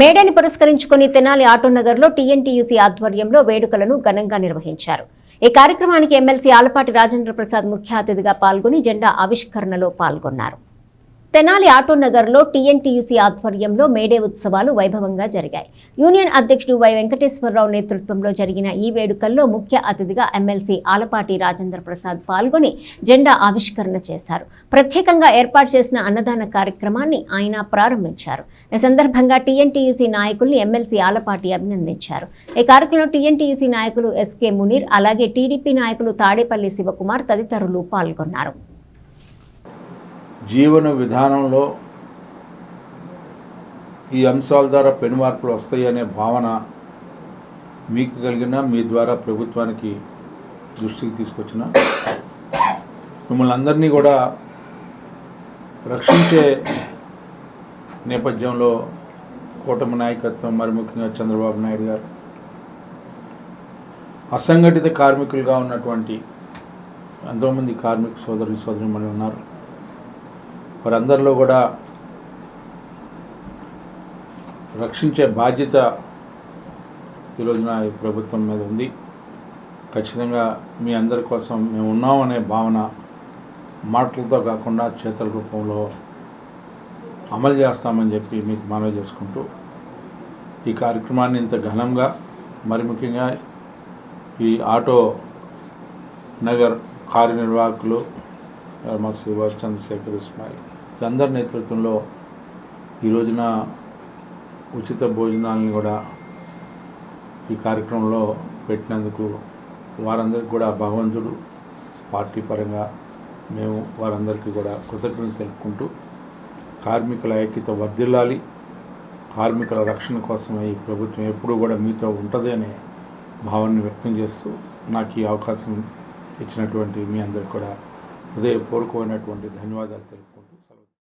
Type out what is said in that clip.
మేడని పురస్కరించుకుని తెనాలి ఆటోనగర్లో టీఎన్టీయూసీ ఆధ్వర్యంలో వేడుకలను ఘనంగా నిర్వహించారు. ఈ కార్యక్రమానికి ఎమ్మెల్సీ ఆలపాటి రాజేంద్ర ప్రసాద్ ముఖ్య అతిథిగా పాల్గొని జెండా ఆవిష్కరణలో పాల్గొన్నారు. తెనాలి ఆటోనగర్లో టీఎన్టీయూసీ ఆధ్వర్యంలో మేడే ఉత్సవాలు వైభవంగా జరిగాయి. యూనియన్ అధ్యక్షుడు వై వెంకటేశ్వరరావు నేతృత్వంలో జరిగిన ఈ వేడుకల్లో ముఖ్య అతిథిగా ఎమ్మెల్సీ ఆలపాటి రాజేంద్ర ప్రసాద్ పాల్గొని జెండా ఆవిష్కరణ చేశారు. ప్రత్యేకంగా ఏర్పాటు చేసిన అన్నదాన కార్యక్రమాన్ని ఆయన ప్రారంభించారు. ఈ సందర్భంగా టీఎన్టీయూసీ నాయకుల్ని ఎమ్మెల్సీ ఆలపాటి అభినందించారు. ఈ కార్యక్రమంలో టీఎన్టీయూసీ నాయకులు ఎస్కే మునీర్ అలాగే టీడీపీ నాయకులు తాడేపల్లి శివకుమార్ తదితరులు పాల్గొన్నారు. జీవన విధానంలో ఈ అంశాల ద్వారా పెను మార్పులు వస్తాయి అనే భావన మీకు కలిగిన మీ ద్వారా ప్రభుత్వానికి దృష్టికి తీసుకొచ్చిన. మిమ్మల్ని అందరినీ కూడా రక్షించే నేపథ్యంలో కూటమి నాయకత్వం మరి ముఖ్యంగా చంద్రబాబు నాయుడు గారు అసంఘటిత కార్మికులుగా ఉన్నటువంటి ఎంతోమంది కార్మిక సోదరులు మరి ఉన్నారు. వారందరిలో కూడా రక్షించే బాధ్యత ఈరోజున ఈ ప్రభుత్వం మీద ఉంది. ఖచ్చితంగా మీ అందరి కోసం మేము ఉన్నామనే భావన మాటలతో కాకుండా చేతల రూపంలో అమలు చేస్తామని చెప్పి మీకు మనవి చేసుకుంటూ ఈ కార్యక్రమాన్ని ఇంత ఘనంగా మరి ముఖ్యంగా ఈ ఆటో నగర్ కార్యనిర్వాహకులు మా శివ చంద్రశేఖర్ ఇస్మాయిల్. వీళ్ళందరి నేతృత్వంలో ఈ రోజున ఉచిత భోజనాలను కూడా ఈ కార్యక్రమంలో పెట్టినందుకు వారందరికీ కూడా భగవంతుడు పార్టీ పరంగా మేము వారందరికీ కూడా కృతజ్ఞతలు తెలుపుకుంటూ కార్మికుల ఐక్యత వర్ధిల్లాలి కార్మికుల రక్షణ కోసమే ఈ ప్రభుత్వం ఎప్పుడూ కూడా మీతో ఉంటుంది అనే భావాన్ని వ్యక్తం చేస్తూ నాకు ఈ అవకాశం ఇచ్చినటువంటి మీ అందరికి కూడా హృదయపూర్వకమైనటువంటి ధన్యవాదాలు తెలుపు